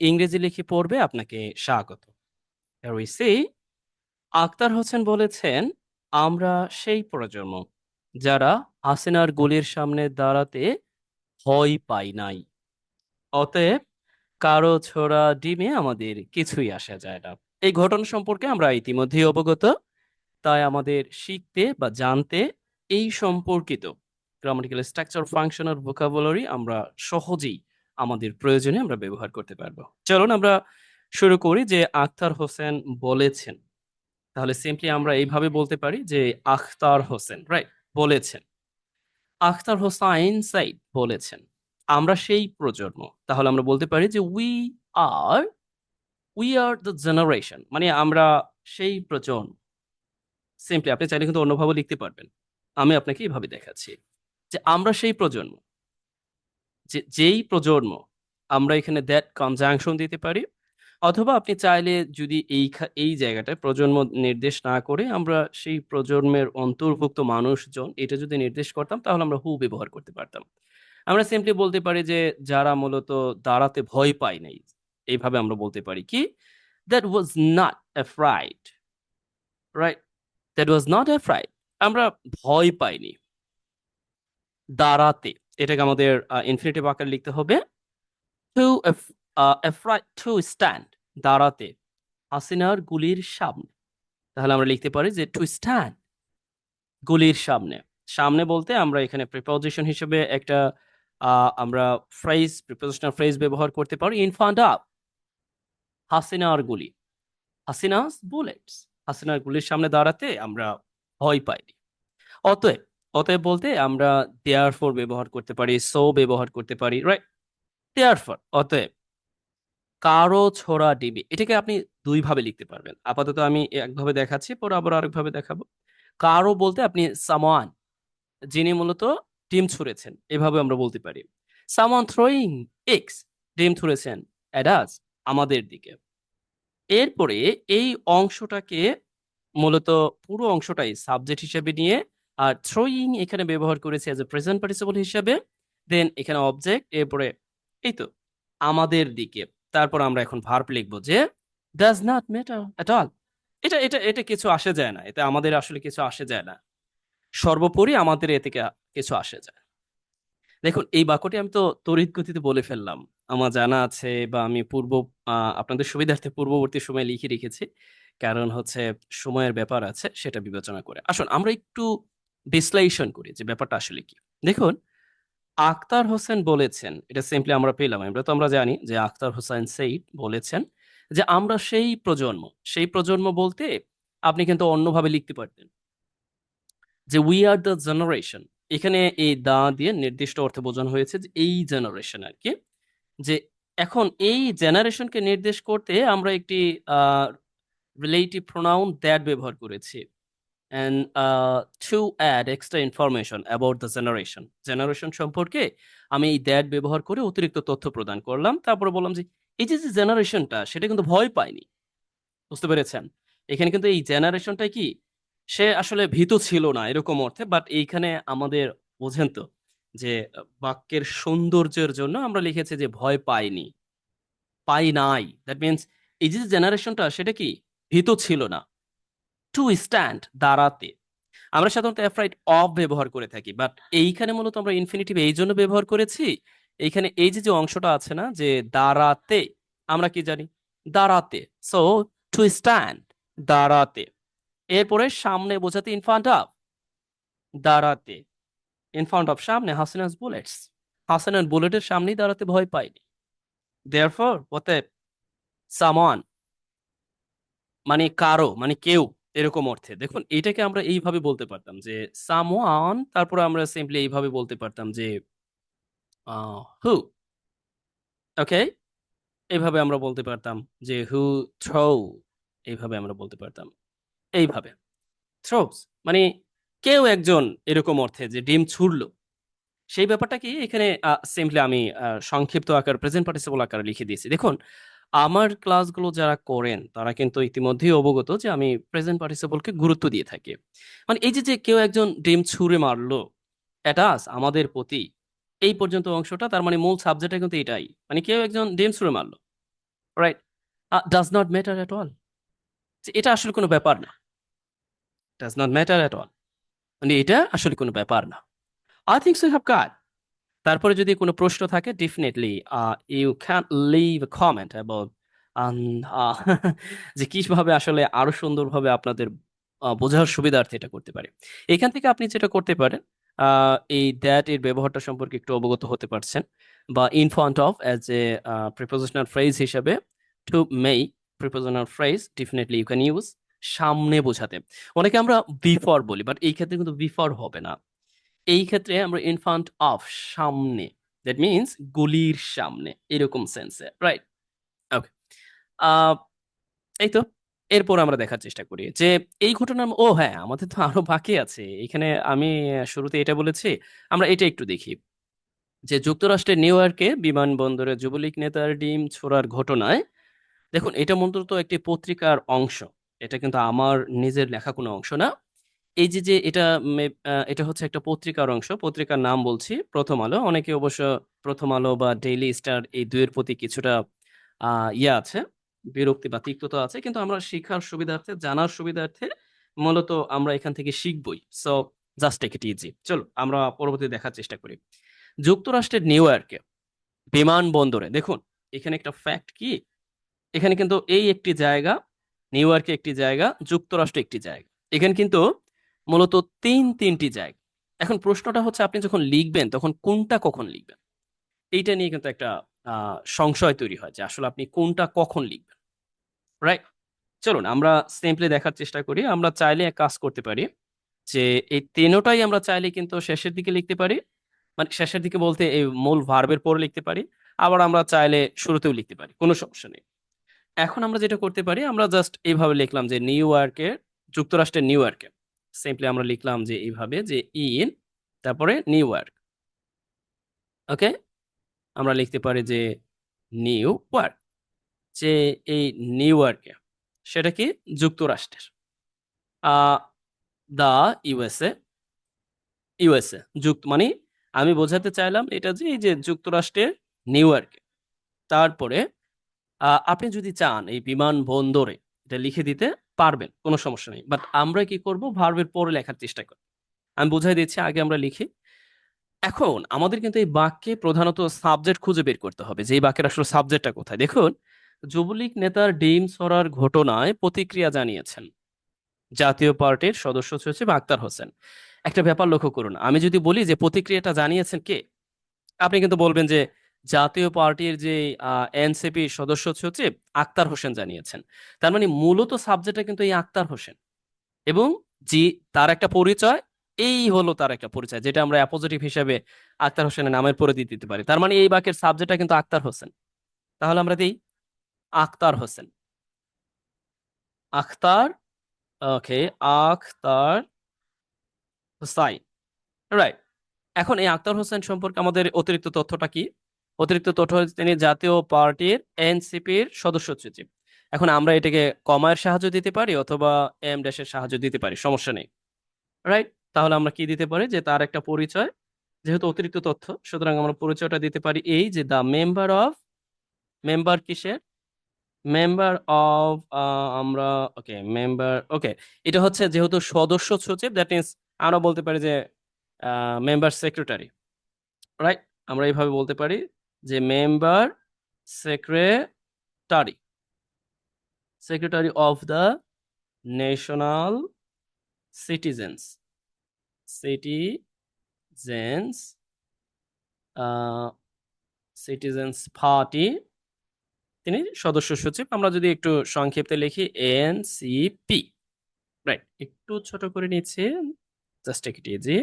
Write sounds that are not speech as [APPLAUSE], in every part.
ইংরেজি লিখে পড়বে আপনাকে স্বাগত। আক্তার হোসেন বলেছেন, আমরা সেই প্রজন্ম যারা হাসিনার গুলির সামনে দাঁড়াতে ভয় পাই নাই। অতএব কারও ছোড়া ডিমে আমাদের কিছুই আসা যায় না। এই ঘটনা সম্পর্কে আমরা ইতিমধ্যেই অবগত। তাই আমাদের শিখতে বা জানতে এই সম্পর্কিত গ্রামাটিক্যাল স্ট্রাকচার ফাংশনাল ভোকাবুলারি আমরা সহজেই আমাদের প্রয়োজনে আমরা ব্যবহার করতে পারব। চলুন আমরা শুরু করি যে আখতার হোসেন বলেছেন। তাহলে সিম্পলি আমরা এইভাবে বলতে পারি যে আখতার হোসেন রাইট বলেছেন। আখতার হোসাইন সাইদ বলেছেন, আমরা সেই প্রজন্ম। তাহলে আমরা বলতে পারি যে we are we are the generation মানে আমরা সেই প্রজন্ম। সিম্পলি আপনি চাইলে কিন্তু অন্যভাবে লিখতে পারবেন। আমি আপনাকে এইভাবে দেখাচ্ছি যে আমরা সেই প্রজন্ম। যে, যেই প্রজন্ম আমরা এখানে দ্যাট কনজাংশন দিতে পারি, অথবা আপনি চাইলে যদি এই এই জায়গাটায় প্রজন্ম নির্দেশ না করে আমরা সেই প্রজন্মের অন্তর্ভুক্ত মানুষজন এটা যদি নির্দেশ করতাম, তাহলে আমরা হু ব্যবহার করতে পারতাম। আমরা সিম্পলি বলতে পারি যে, যারা মূলত দাঁড়াতে ভয় পায় নাই, এইভাবে আমরা বলতে পারি কি that was not afraid right that was not afraid আমরা ভয় পাইনি। দাঁড়াতে। এটাকে আমাদের ইনফিনিটিভ আকারে লিখতে হবে। টু টু স্ট্যান্ড দাঁড়াতে, হাসিনার গুলির সামনে। তাহলে আমরা লিখতে পারি যে টু স্ট্যান্ড গুলির সামনে। সামনে বলতে আমরা এখানে প্রিপোজিশন হিসেবে একটা আমরা ফ্রেজ প্রিপোজিশনাল ফ্রেজ ব্যবহার করতে পারি ইন ফ্রন্ট অফ হাসিনার গুলি। হাসিনাস বুলেটস হাসিনার গুলির সামনে দাঁড়াতে আমরা ভয় পাইনি। অতএব অতএব বলতে আমরা দেয়ার ফর ব্যবহার করতে পারি সো ব্যবহার করতে পারি রাইট দেয়ার ফর অতএব কারও ছোড়া ডিবি, এটাকে আপনি দুইভাবে লিখতে পারবেন। আপাতত আমি একভাবে দেখাচ্ছি, পরে আবার আরেকভাবে দেখাবো। কারও বলতে আপনি সামান যিনি মূলত ডিম ছুঁড়েছেন, এভাবে আমরা বলতে পারি। সামান থ্রোয়িং এক্স ডিম ছুঁড়েছেন অ্যাডাস আমাদের দিকে। এরপরে এই অংশটাকে মূলত পুরো অংশটাই সাবজেক্ট হিসেবে নিয়ে আর থ্রোয়িং এখানে ব্যবহার করেছি অ্যাজ এ প্রেজেন্ট পার্টিসিপল হিসাবে দেন এখানে অবজেক্ট এরপরে এই তো, আমাদের দিকে। তারপর আমরা এখন ভার্ব লিখব যে does not matter at all এটা এটা এটা কিছু আসে যায় না। এতে আমাদের আসলে কিছু আসে যায় না। সর্বোপরি আমাদের এ থেকে কিছু আসে যায়। দেখুন, এই বাক্যটি আমি তো তড়িৎ গতিতে বলে ফেললাম। আমার জানা আছে বা আমি পূর্ব আপনাদের সুবিধার্থে পূর্ববর্তী সময় লিখে রেখেছি। কারণ হচ্ছে সময়ের ব্যাপার আছে, সেটা বিবেচনা করে। আসুন, আমরা একটু বিশ্লেষণ করি যে ব্যাপারটা আসলে কি। দেখুন, আখতার হোসেন বলেছেন, এটা সিম্পলি আমরা পেলাম, আমরা তো আমরা জানি যে আখতার হোসেন সেইড বলেছেন যে আমরা সেই প্রজন্ম সেই প্রজন্ম বলতে আপনি কিন্তু অন্যভাবে লিখতে পারতেন। যে উই আর দ্য জেনারেশন এখানে এই দা দিয়ে নির্দিষ্ট অর্থে বোঝানো হয়েছে যে এই জেনারেশন আর কি, যে এখন এই জেনারেশনকে নির্দেশ করতে আমরা একটি রিলেটিভ প্রোনাউন দ্যাট ব্যবহার করেছি। And uh, to add extra information about the generation. Generation সম্পর্কে আমি এই দ্যাট ব্যবহার করে অতিরিক্ত তথ্য প্রদান করলাম। তারপরে বললাম যে এই যে জেনারেশনটা সেটা কিন্তু ভয় পায়নি। বুঝতে পেরেছেন? এখানে কিন্তু এই জেনারেশনটা কি সে আসলে ভীত ছিল না এরকম অর্থে বাট এইখানে আমাদের বোঝেন তো যে বাক্যের সৌন্দর্যের জন্য আমরা লিখেছি যে ভয় পাইনি পাই নাই। দ্যাট মিনস এই যে জেনারেশনটা সেটা কি ভীত ছিল না। টু স্ট্যান্ড দাঁড়াতে। আমরা সাধারণত এফ রাইট অফ ব্যবহার করে থাকি বাট এইখানে মূলত আমরা ইনফিনিটিভ এই জন্য ব্যবহার করেছি, এইখানে এই যে যে অংশটা আছে না, যে দাঁড়াতে, আমরা কি জানি? দাঁড়াতে। সো টু স্ট্যান্ড দাঁড়াতে। এরপরে সামনে বোঝাতে ইনফ্রন্ট অফ দাঁড়াতে। ইনফ্রন্ট অফ সামনে হাসিনাস বুলেটস হাসিনার বুলেটের সামনেই দাঁড়াতে ভয় পাইনি। দেয়ারফর অতএব সামওয়ান মানে কারও মানে কেউ এরকম অর্থে। দেখুন, এটাকে আমরা এইভাবে বলতে পারতাম যে, সামওয়ান তারপর আমরা সিম্পলি এইভাবে বলতে পারতাম যে হু। ওকে এইভাবে আমরা বলতে পারতাম যে, হু থ্রো এইভাবে আমরা বলতে পারতাম। এইভাবে। থ্রোস মানে কেউ একজন এরকম অর্থে যে ডিম ছুড়লো। সেই ব্যাপারটা কি এখানে সিম্পলি আমি সংক্ষিপ্ত আকার, প্রেজেন্ট পার্টিসিপল আকারে লিখে দিয়েছি। দেখুন আমার ক্লাসগুলো যারা করেন, তারা কিন্তু ইতিমধ্যেই অবগত যে আমি প্রেজেন্ট পার্টিসিপলকে গুরুত্ব দিয়ে থাকি। মানে এই যে যে কেউ একজন ডিম ছুঁড়ে মারলো অ্যাটাস আমাদের প্রতি এই পর্যন্ত অংশটা, তার মানে মূল সাবজেক্টটা কিন্তু এটাই। মানে কেউ একজন ডিম ছুঁড়ে মারলো right does not matter at all এটা আসলে কোনো ব্যাপার না। Does not matter at all মানে এটা আসলে কোনো ব্যাপার না। I think so have cut তারপরে যদি কোনো প্রশ্ন থাকে definitely you can leave comment এবং যে কীভাবে আসলে আরও সুন্দরভাবে আপনাদের বোঝার সুবিধার্থে এটা করতে পারে। এখান থেকে আপনি যেটা করতে পারেন এই দ্যাট এর ব্যবহারটা সম্পর্কে একটু অবগত হতে পারছেন বা in front of as a prepositional phrase হিসাবে to me prepositional phrase definitely you can use সামনে বোঝাতে। অনেকে আমরা বিফর বলি বাট এই ক্ষেত্রে কিন্তু বিফর হবে না। এই ক্ষেত্রে আমরা ইন ফ্রন্ট অফ সামনে দ্যাট মিনস গুলির সামনে, এরকম সেন্সে রাইট ওকে এই তো, এরপর আমরা দেখার চেষ্টা করি যে এই ঘটনার ও হ্যাঁ আমাদের তো আরও বাকি আছে। এখানে আমি শুরুতে এটা বলেছি, আমরা এটা একটু দেখি। যে যুক্তরাষ্ট্রের নিউ ইয়র্কে বিমানবন্দরে যুবলীগ নেতার ডিম ছোড়ার ঘটনায়, দেখুন, এটা মূলত একটি পত্রিকার অংশ। এটা কিন্তু আমার নিজের লেখা কোনো অংশ না। এই যে যে এটা এটা হচ্ছে একটা পত্রিকার অংশ। পত্রিকার নাম বলছি, প্রথম আলো। অনেকে অবশ্য প্রথম আলো বা ডেইলি স্টার এই দুইয়ের প্রতি কিছুটা ইয়ে আছে, বিরক্তি বা তিক্ততা আছে। কিন্তু আমরা শিখার সুবিধার্থে, জানার সুবিধার্থে মূলত আমরা এখান থেকে শিখবই। সো জাস্ট ইট ইজি চলো আমরা পরবর্তী দেখার চেষ্টা করি। যুক্তরাষ্ট্রের নিউ ইয়র্কে বিমানবন্দরে দেখুন, এখানে একটা ফ্যাক্ট কি? এখানে কিন্তু এই একটি জায়গা, নিউ ইয়র্কে একটি জায়গা, যুক্তরাষ্ট্র একটি জায়গা। এখানে কিন্তু মূলত তিন, তিনটি জায়গা। এখন প্রশ্নটা হচ্ছে, আপনি যখন লিখবেন, তখন কোনটা কখন লিখবেন? এইটা নিয়ে কিন্তু একটা সংশয় তৈরি হয় যে আসলে আপনি কোনটা কখন লিখবেন রাইট চলুন, আমরা সিম্পলি দেখার চেষ্টা করি। আমরা চাইলে এক কাজ করতে পারি যে, এই তিনোটাই আমরা চাইলে কিন্তু শেষের দিকে লিখতে পারি। মানে শেষের দিকে বলতে এই মূল ভার্বের পরে লিখতে পারি। আবার আমরা চাইলে শুরুতেও লিখতে পারি, কোনো সমস্যা নেই। এখন আমরা যেটা করতে পারি, আমরা জাস্ট এইভাবে লিখলাম যে নিউ ইয়র্কের যুক্তরাষ্ট্রের নিউ ইয়র্কে সিম্পলি আমরা লিখলাম যে এইভাবে, যে ইন তারপরে নিউ ইয়র্ক ওকে আমরা লিখতে পারি যে নিউ ইয়র্ক যে এই নিউ ইয়র্কে সেটা কি? যুক্তরাষ্ট্রের। দা ইউএসএ ইউএসএ যুক্ত মানে আমি বোঝাতে চাইলাম এটা যে, এই যে যুক্তরাষ্ট্রের নিউ ইয়র্কে তারপরে আপনি যদি চান এই বিমানবন্দরে এটা লিখে দিতে পারবেন, কোনো সমস্যা নেই। বাট আমরা কি করব? ভার্বের পরে লেখার চেষ্টা করি। আমি বুঝাই দিচ্ছি, আগে আমরা লিখি। এখন আমাদের কিন্তু এই বাক্যে প্রধানত সাবজেক্ট খুঁজে বের করতে হবে, যে এই বাক্যের আসলে সাবজেক্টটা কোথায়। দেখুন, যুবলীগ নেতার ডিম সরার ঘটনায় প্রতিক্রিয়া জানিয়েছেন। জাতীয় পার্টির সদস্য সচিব আক্তার হোসেন। একটা ব্যাপার লক্ষ্য করুন, আমি যদি বলি যে প্রতিক্রিয়াটা জানিয়েছেন কে? আপনি কিন্তু বলবেন যে জাতীয় পার্টির যে এনসিপি সদস্য সচিব আক্তার হোসেন জানিয়েছেন। তার মানে মূলত সাবজেক্টটা কিন্তু এই আক্তার হোসেন। এবং জি, তার একটা পরিচয়, এই হলো তার একটা পরিচয়, যেটা আমরা অ্যাপোজিটিভ হিসেবে আক্তার হোসেনের নামের পরে দিয়ে দিতে পারি। তার মানে এই বাক্যের সাবজেক্টটা কিন্তু আক্তার হোসেন। তাহলে আমরা দিই আক্তার হোসেন। আখতার ওকে আখতার হোসাইন। রাইট এখন এই আক্তার হোসেন সম্পর্কে আমাদের অতিরিক্ত তথ্যটা কি? অতিরিক্ত তথ্য তিনি জাতীয় পার্টির এনসিপির সদস্য সচিব। এখন আমরা এটাকে কমায়ের সাহায্য দিতে পারি অথবা এম ড্যাশের সাহায্য দিতে পারি, সমস্যা নেই। রাইট তাহলে আমরা কি দিতে পারি? যে তার একটা পরিচয়, যেহেতু অতিরিক্ত তথ্য, সুতরাং আমরা পরিচয়টা দিতে পারি এই যে দ্য মেম্বার অফ মেম্বার কিসের? মেম্বার অফ আমরা ওকে মেম্বার ওকে এটা হচ্ছে যেহেতু সদস্য সচিব দ্যাট মিনস আমরা বলতে পারি যে মেম্বার সেক্রেটারি রাইট আমরা এইভাবে বলতে পারি যে member secretary secretary of the national citizens citizens citizens party তিনি সদস্য সচিব। আমরা যদি একটু সংক্ষেপে লিখি এন এনসিপি রাইট একটু ছোট করে নিচ্ছি। জাস্ট ইজি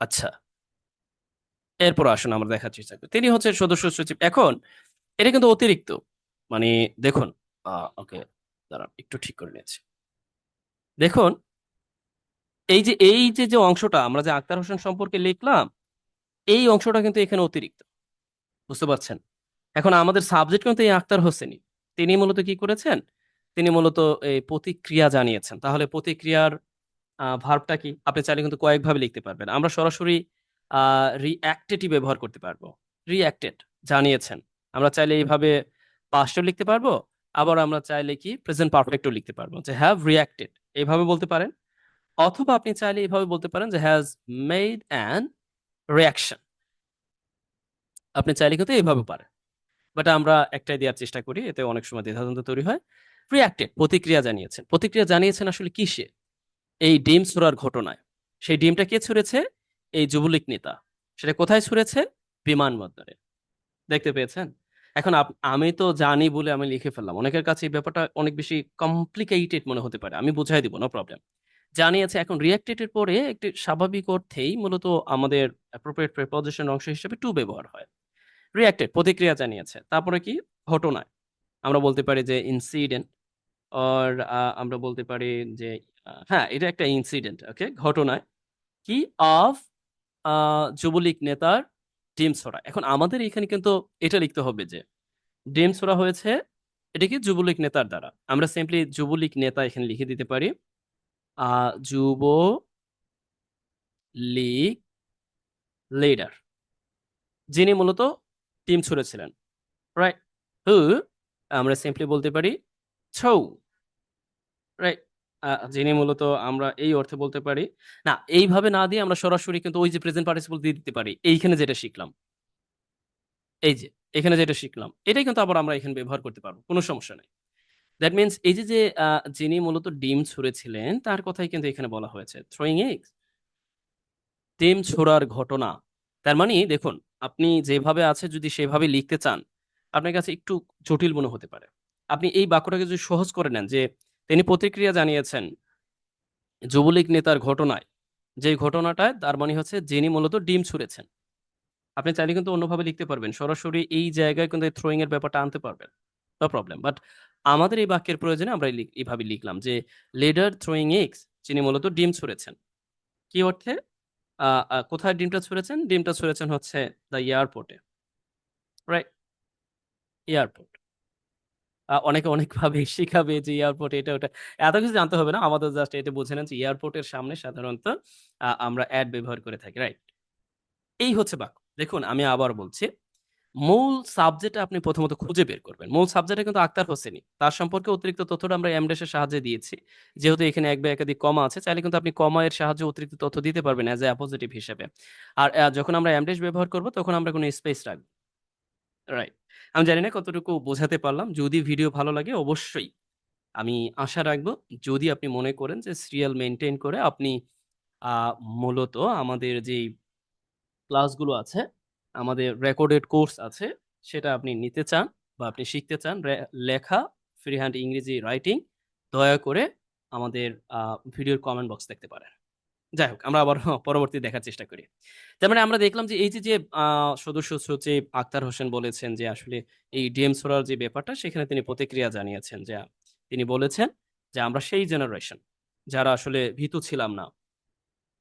আচ্ছা। এরপর আসুন, আমরা দেখার চেষ্টা করি। তিনি হচ্ছে সদস্য সচিব। এখন, এটা কিন্তু অতিরিক্ত। মানে দেখুন ওকে, দাঁড়ান, একটু ঠিক করে নিয়েছি দেখুন, এই যে এই যে যে অংশটা আমরা যে আক্তার হোসেন সম্পর্কে লিখলাম, এই অংশটা কিন্তু এখানে অতিরিক্ত। বুঝতে পারছেন? এখন আমাদের সাবজেক্ট কিন্তু এই আক্তার হোসেনই। তিনি মূলত কি করেছেন? তিনি মূলত এই প্রতিক্রিয়া জানিয়েছেন। তাহলে প্রতিক্রিয়ার ভার্বটা কি? আপনি চাইলে কিন্তু কয়েকভাবে লিখতে পারবেন। আমরা সরাসরি রিঅ্যাক্টেডই ব্যবহার করতে পারব। রিঅ্যাক্টেড জানিয়েছেন। আমরা চাইলে এইভাবে পাস্টও লিখতে পারব আবার আমরা চাইলে কি প্রেজেন্ট পারফেক্টও লিখতে পারব যে হ্যাভ রিয়াক্টেড এইভাবে বলতে পারেন। অথবা আপনি চাইলে এইভাবে বলতে পারেন যে হ্যাজ মেড অ্যান রিয়াকশন আপনি চাইলে কিন্তু এইভাবে পারেন। বাট আমরা একটাই দেওয়ার চেষ্টা করি এতে অনেক সময় দ্বিধাদ্বন্দ্ব তৈরি হয়। রিয়াক্টেড প্রতিক্রিয়া জানিয়েছেন। প্রতিক্রিয়া জানিয়েছেন আসলে কিসে? এই ডিম ছোড়ার ঘটনায়। সেই ডিমটা কে ছুঁড়েছে? এই যুবলীগ নেতা, সেটা কোথায় ছুঁড়েছে? বিমানবন্দরে। দেখতে পেয়েছেন? এখন আমি তো জানি বলে আমি লিখে ফেললাম। অনেকের কাছে এই ব্যাপারটা অনেক বেশি কমপ্লিকেটেড মনে হতে পারে। আমি বুঝাই দিব নো প্রবলেম জানিয়েছে এখন রিয়াক্টেডের পরে একটি স্বাভাবিক অর্থেই মূলত আমাদের অ্যাপ্রোপ্রিয়েট প্রিপোজিশন অংশ হিসেবে টু ব্যবহার হয়। রিয়াক্টেড প্রতিক্রিয়া জানিয়েছে। তারপরে কি? ঘটনায়। আমরা বলতে পারি যে ইনসিডেন্ট অর আমরা বলতে পারি যে হ্যাঁ এটা একটা ইনসিডেন্ট ওকে ঘটনায় কি? অফ যুবলীগ নেতার ডিম ছোড়া। এখন আমাদের এখানে কিন্তু এটা লিখতে হবে যে, ডিম ছোড়া হয়েছে এটা কি যুবলীগ নেতার দ্বারা। আমরা সিম্পলি যুবলীগ নেতা এখানে লিখে দিতে পারি। আহ যুব লীগ লিডার যিনি মূলত টিম ছুড়েছিলেন। রাইট হু আমরা সিম্পলি বলতে পারি, ছৌ। রাইট যিনি মূলত আমরা এই অর্থে বলতে পারি। না, এইভাবে না দিয়ে আমরা সরাসরি কিন্তু ওই যে প্রেজেন্ট পার্টিসিপল দিয়ে দিতে পারি। এইখানে যেটা শিখলাম। এই যে, এখানে যেটা শিখলাম, এটাই কিন্তু আবার আমরা এখানে ব্যবহার করতে পারব, কোনো সমস্যা নেই। দ্যাট মিনস এই যে যে যিনি মূলত ডিম ছুঁড়েছিলেন, তার কথাই কিন্তু এখানে বলা হয়েছে থ্রোয়িং এগস ডিম ছোড়ার ঘটনা। তার মানে দেখুন, আপনি যেভাবে আছে, যদি সেভাবে লিখতে চান, আপনার কাছে একটু জটিল মনে হতে পারে। আপনি এই বাক্যটাকে যদি সহজ করে নেন যে তিনি প্রতিক্রিয়া জানিয়েছেন যুবলীগ নেতার ঘটনায়। যে ঘটনাটায় তার মানে হচ্ছে যিনি মূলত ডিম ছুঁড়েছেন। আপনি চাইলে কিন্তু অন্যভাবে লিখতে পারবেন, সরাসরি এই জায়গায় কিন্তু থ্রোয়িং এর ব্যাপারটা আনতে পারবেন নো প্রবলেম বাট আমাদের এই বাক্যের প্রয়োজনে আমরা এই এইভাবে লিখলাম যে লিডার থ্রোয়িং এক্স যিনি মূলত ডিম ছুঁড়েছেন। কি অর্থে? কোথায় ডিমটা ছুঁড়েছেন? ডিমটা ছুঁড়েছেন হচ্ছে দ্য এয়ারপোর্টে রাইট এয়ারপোর্ট অনেকে অনেকভাবে শিখাবে যে এয়ারপোর্ট এটা ওটা। এত কিছু জানতে হবে না। আমাদের জাস্ট এটা বুঝে নেন যে এয়ারপোর্টের সামনে সাধারণত আমরা অ্যাড ব্যবহার করে থাকি, রাইট? এই হচ্ছে বাক্য। দেখুন, আমি আবার বলছি, মূল সাবজেক্ট আপনি প্রথমত খুঁজে বের করবেন। মূল সাবজেক্টে কিন্তু আক্তার হোসেনি তার সম্পর্কে অতিরিক্ত তথ্যটা আমরা এমডেসের সাহায্যে দিয়েছি। যেহেতু এখানে এক বা একাধিক কমা আছে, চাইলে কিন্তু আপনি কমা এর সাহায্যে অতিরিক্ত তথ্য দিতে পারবেন অ্যাজ এ পজিটিভ হিসেবে। আর যখন আমরা এমডেস ব্যবহার করব, তখন আমরা কোনো স্পেস রাখব রাইট আমি জানি না কতটুকু বোঝাতে পারলাম। যদি ভিডিও ভালো লাগে, অবশ্যই আমি আশা রাখব, যদি আপনি মনে করেন যে সিরিয়াল মেনটেন করে আপনি মূলত আমাদের যেই ক্লাসগুলো আছে, আমাদের রেকর্ডেড কোর্স আছে, সেটা আপনি নিতে চান বা আপনি শিখতে চান লেখা ফ্রি হ্যান্ড ইংরেজি রাইটিং দয়া করে আমাদের ভিডিওর কমেন্ট বক্স দেখতে পারেন। যাই হোক, আমরা আবার [LAUGHS] পরবর্তী দেখার চেষ্টা করি। তার মানে আমরা দেখলাম যে এই যে যে সদস্য সচিব আক্তার হোসেন বলেছেন যে আসলে এই ডিএম সোরার যে ব্যাপারটা, সেখানে তিনি প্রতিক্রিয়া জানিয়েছেন যে তিনি বলেছেন যে আমরা সেই জেনারেশন যারা আসলে ভীতু ছিলাম না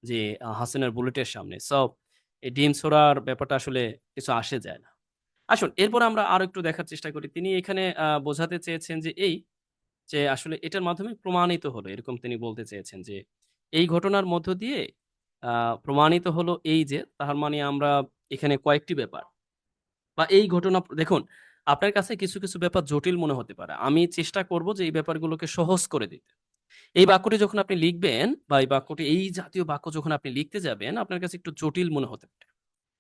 যে হাসিনার বুলেটের সামনে। সব এই ডিম ছোড়ার ব্যাপারটা আসলে কিছু আসে যায় না। আসুন, এরপর আমরা আরও একটু দেখার চেষ্টা করি। তিনি এখানে বোঝাতে চেয়েছেন যে এই, যে আসলে এটার মাধ্যমে প্রমাণিত হলো, এরকম তিনি বলতে চেয়েছেন যে এই ঘটনার মধ্য দিয়ে প্রমাণিত হলো এই যে, তার মানে আমরা এখানে কয়েকটি ব্যাপার। বা এই ঘটনা, দেখুন, আপনার কাছে কিছু কিছু ব্যাপার জটিল মনে হতে পারে। আমি চেষ্টা করব যে এই ব্যাপারগুলোকে সহজ করে দিতে। এই বাক্যটি যখন আপনি লিখবেন বা এই বাক্যটি, এই জাতীয় বাক্য যখন আপনি লিখতে যাবেন, আপনার কাছে একটু জটিল মনে হতে পারে।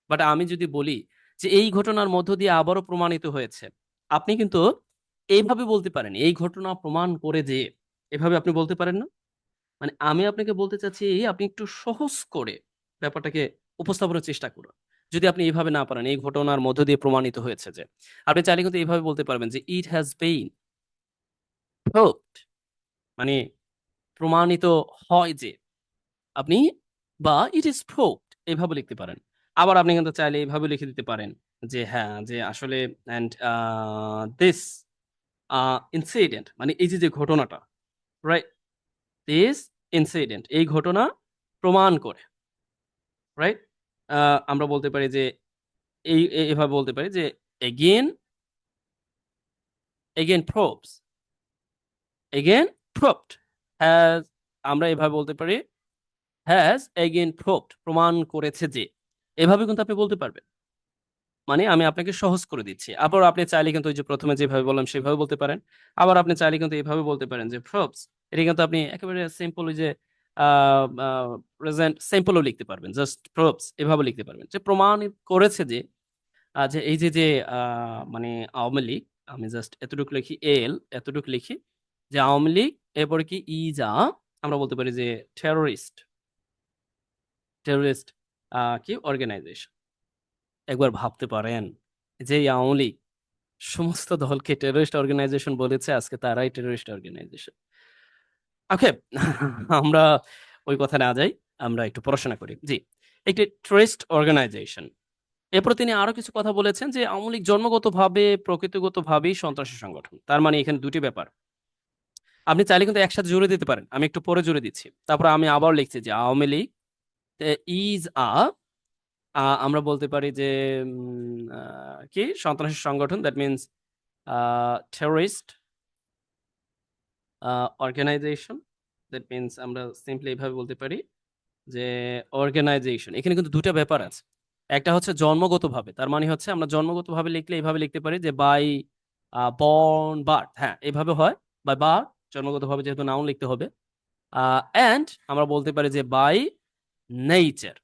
বাট আমি যদি বলি যে এই ঘটনার মধ্য দিয়ে আবারও প্রমাণিত হয়েছে, আপনি কিন্তু এইভাবে বলতে পারেন এই ঘটনা প্রমাণ করে যে, এভাবে আপনি বলতে পারেন না? মানে আমি আপনাকে বলতে চাচ্ছি, আপনি একটু সহজ করে ব্যাপারটাকে উপস্থাপনের চেষ্টা করুন। যদি আপনি এইভাবে না পারেন, এই ঘটনার মধ্য দিয়ে প্রমাণিত হয়েছে যে, আপনি চাইলে কিন্তু এইভাবে বলতে পারবেন যে ইট হ্যাজ বেইন মানে প্রমাণিত হয় যে, আপনি বা ইট ইজ প্রুভড এইভাবে লিখতে পারেন। আবার আপনি কিন্তু চাইলে এইভাবে লিখে দিতে পারেন যে হ্যাঁ যে আসলে অ্যান্ড দিস ইনসিডেন্ট মানে এই যে যে ঘটনাটা রাইট দিস ইনসিডেন্ট এই ঘটনা প্রমাণ করে রাইট আমরা বলতে পারি যে এই এভাবে বলতে পারি যে again again proves again proved has আমরা এভাবে বলতে পারি হ্যাজ এগেন প্রুভড প্রমাণ করেছে যে, এভাবে কিন্তু আপনি বলতে পারবেন। মানে আমি আপনাকে সহজ করে দিচ্ছি। আবার আপনি চাইলে কিন্তু ওই যে প্রথমে যেভাবে বললাম সেভাবে বলতে পারেন। আবার আপনি চাইলে কিন্তু এভাবে বলতে পারেন যে প্রপস এটা কিন্তু আপনি একেবারে সিম্পল যে প্রেজেন্ট সিম্পলও লিখতে পারবেন জাস্ট প্রপস এভাবে লিখতে পারবেন। যে প্রমাণিত করেছে যে যে এই যে যে মানে আওয়ামী লীগ, আমি জাস্ট এতটুকু লিখি, এল, এতটুকু লিখি, যে আওয়ামী লীগ, এরপরে কি ইজা আমরা বলতে পারি যে টেরোরিস্ট টেরোরিস্ট কি? অর্গানাইজেশন একবার ভাবতে পারেন যে আওয়ামী লীগ, সমস্ত দলকে টেরোরিস্ট অর্গানাইজেশন বলেছে, আজকে তারাই টেরোরিস্ট অর্গানাইজেশন ওকে [LAUGHS] আমরা ওই কথা না যাই, আমরা একটু পড়াশোনা করি। জি, একটি টেররিস্ট অর্গানাইজেশন। এরপর তিনি আরও কিছু কথা বলেছেন যে, আওয়ামী জন্মগতভাবে, প্রকৃতিগতভাবেই সন্ত্রাসী সংগঠন। তার মানে এখানে দুটি ব্যাপার। আপনি চাইলে কিন্তু একসাথে জুড়ে দিতে পারেন। আমি একটু পরে জুড়ে দিচ্ছি। তারপর আমি আবার লিখছি যে, আওয়ামী লীগ ইজ আ আমরা বলতে পারি যে কি? সন্ত্রাসী সংগঠন that means terrorist organisation that means আমরা সিম্পলি এইভাবে বলতে পারি যে অর্গানাইজেশন এখানে কিন্তু দুটো ব্যাপার আছে। একটা হচ্ছে জন্মগতভাবে, তার মানে হচ্ছে আমরা জন্মগতভাবে লিখলে এইভাবে লিখতে পারি যে বাই বর্ন বার্থ হ্যাঁ এইভাবে হয় বাই বার্থ জন্মগতভাবে যেহেতু নাউন লিখতে হবে অ্যান্ড আমরা বলতে পারি যে বাই নেচার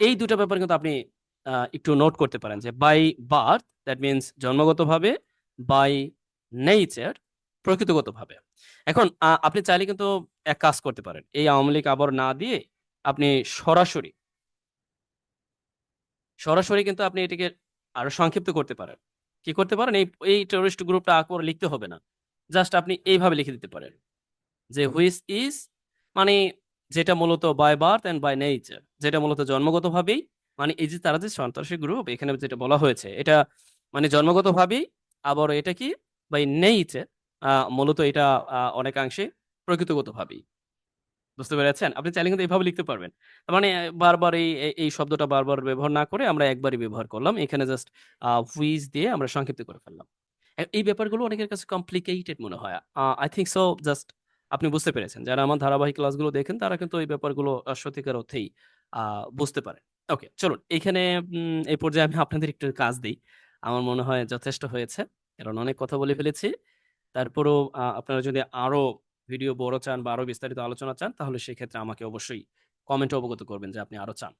এই দুটো ব্যাপার কিন্তু আপনি একটু নোট করতে পারেন যে বাই বার্থ দ্যাট মিনস জন্মগতভাবে বাই নেচার প্রকৃতিগতভাবে। এখন আপনি চাইলে কিন্তু এক কাজ করতে পারেন। এই আওয়ামী লীগ আবার না দিয়ে আপনি সরাসরি সরাসরি কিন্তু আপনি এটিকে আরও সংক্ষিপ্ত করতে পারেন। কি করতে পারেন? এই এই টেরোরিস্ট গ্রুপটা আকবর লিখতে হবে না। জাস্ট আপনি এইভাবে লিখে দিতে পারেন। যে হুইচ ইজ মানে যেটা মূলত by birth and by nature. যেটা মূলত জন্মগতভাবেই মানে এই যে তারা যে সন্ত্রাসী গ্রুপ এখানে যেটা বলা হয়েছে, এটা মানে জন্মগতভাবেই, আবার এটা কি? বাই নেচার মূলত এটা অনেকাংশে প্রকৃতিগতভাবেই। বুঝতে পেরেছেন? আপনি চাইলে কিন্তু এইভাবে লিখতে পারবেন। মানে বারবার এই এই- শব্দটা বারবার ব্যবহার না করে আমরা একবারই ব্যবহার করলাম। এখানে জাস্ট হুইজ দিয়ে আমরা সংক্ষিপ্ত করে ফেললাম। এই ব্যাপারগুলো অনেকের কাছে কমপ্লিকেটেড মনে হয়। আই থিঙ্ক সো জাস্ট আপনি বুঝতে পেরেছেন। যারা আমার ধারাবাহিক ক্লাসগুলো দেখেন, তারা কিন্তু এই ব্যাপারগুলো সত্যিকার অর্থেই বুঝতে পারে ওকে চলুন। এখানে এই পর্যায়ে আমি আপনাদের একটু কাজ দিই। আমার মনে হয় যথেষ্ট হয়েছে। কারণ অনেক কথা বলে ফেলেছি। তারপরেও আপনারা যদি আরও ভিডিও বড় চান বা আরও বিস্তারিত আলোচনা চান, তাহলে সেক্ষেত্রে আমাকে অবশ্যই কমেন্টে অবগত করবেন যে আপনি আরও চান।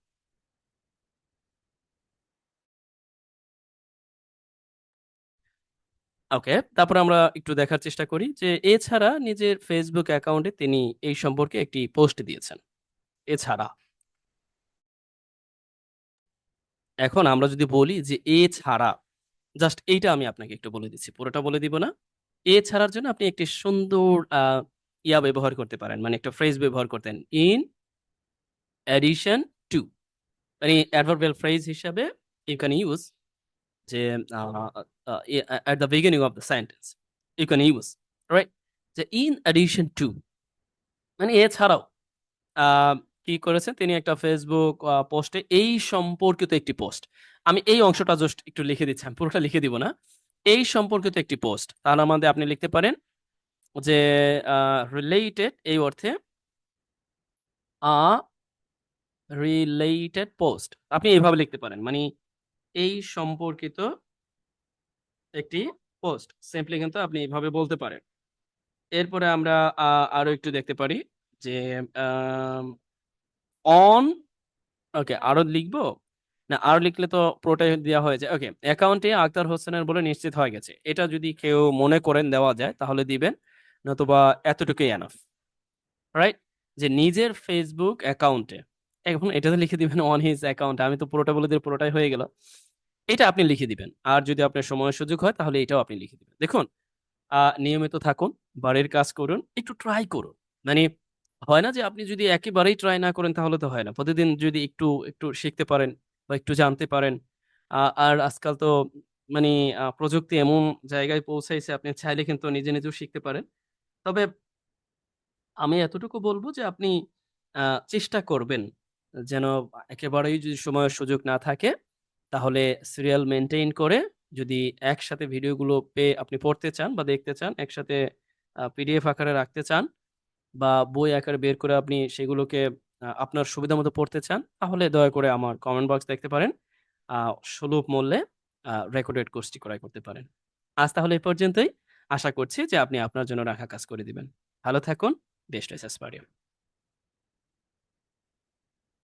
ওকে, তারপর আমরা একটু দেখার চেষ্টা করি যে এছাড়া নিজের ফেসবুক অ্যাকাউন্টে তিনি এই সম্পর্কে একটি পোস্ট দিয়েছেন। এছাড়া এখন আমরা যদি বলি যে এছাড়া জাস্ট এইটা আমি আপনাকে একটু বলে দিচ্ছি, পুরোটা বলে দিব না। এছাড়ার জন্য আপনি একটি সুন্দর ইয়া ব্যবহার করতে পারেন। মানে একটা ফ্রেজ ব্যবহার করতেন। ইন অ্যাডিশন টু মানে অ্যাডভার্বিয়াল ফ্রেজ হিসাবে ইউ ক্যান ইউজ যে at the beginning of the sentence you can use right যে ইন অ্যাডিশন টু মানে এছাড়াও কি করেছেন? তিনি একটা ফেসবুক পোস্টে এই সম্পর্কিত একটি পোস্ট আমি এই অংশটা জাস্ট একটু লিখে দিচ্ছি, আমি পুরোটা লিখে দিব না। এই সম্পর্কিত একটি পোস্ট তার মধ্যে আপনি লিখতে পারেন যে রিলেটেড এই অর্থে আ রিলেটেড পোস্ট আপনি এইভাবে লিখতে পারেন মানে এই সম্পর্কিত একটি পোস্ট সিম্পলি কিন্তু আপনি এইভাবে বলতে পারেন। এরপরে আমরা আরও একটু দেখতে পারি যে অন ওকে আরও লিখব। না, আরও লিখলে তো পুরোটাই দেওয়া হয়ে যায়। ওকে অ্যাকাউন্টে আক্তার হোসেনের বলে নিশ্চিত হয়ে গেছে। এটা যদি কেউ মনে করেন দেওয়া যায়, তাহলে দিবেন, নতুবা এতটুকুই এনাফ রাইট যে নিজের ফেসবুক অ্যাকাউন্টে, এখন এটাতে লিখে দিবেন অন হিজ অ্যাকাউন্ট আমি তো পুরোটা বলে দিই, পুরোটাই হয়ে গেল। এটা আপনি লিখে দিবেন। আর যদি আপনার সময় সুযোগ হয়, তাহলে এটাও আপনি লিখে দিবেন। দেখুন নিয়মিত থাকুন, বাড়ির কাজ করুন, একটু ট্রাই করুন। মানে হয় না যে আপনি যদি একেবারেই ট্রাই না করেন, তাহলে তো হয় না। প্রতিদিন যদি একটু একটু শিখতে পারেন বা একটু জানতে পারেন। আর আজকাল তো মানে প্রযুক্তি এমন জায়গায় পৌঁছাইছে, আপনি চাইলে কিন্তু নিজে নিজেও শিখতে পারেন। তবে আমি এতটুকু বলব যে, আপনি চেষ্টা করবেন যেন একেবারেই যদি সময়ের সুযোগ না থাকে, তাহলে সিরিয়াল মেনটেন করে যদি একসাথে ভিডিওগুলো পেয়ে আপনি পড়তে চান বা দেখতে চান, একসাথে পিডিএফ আকারে রাখতে চান বা বই আকারে বের করে আপনি সেগুলোকে আপনার সুবিধা মতো পড়তে চান, তাহলে দয়া করে আমার কমেন্ট বক্স দেখতে পারেন। সুলভ মূল্যে রেকর্ডেড কোর্সটি ক্রয় করতে পারেন। আজ তাহলে এই পর্যন্তই। আশা করছি যে আপনি আপনার জন্য রাখা কাজ করে দিবেন। ভালো থাকুন। Best SS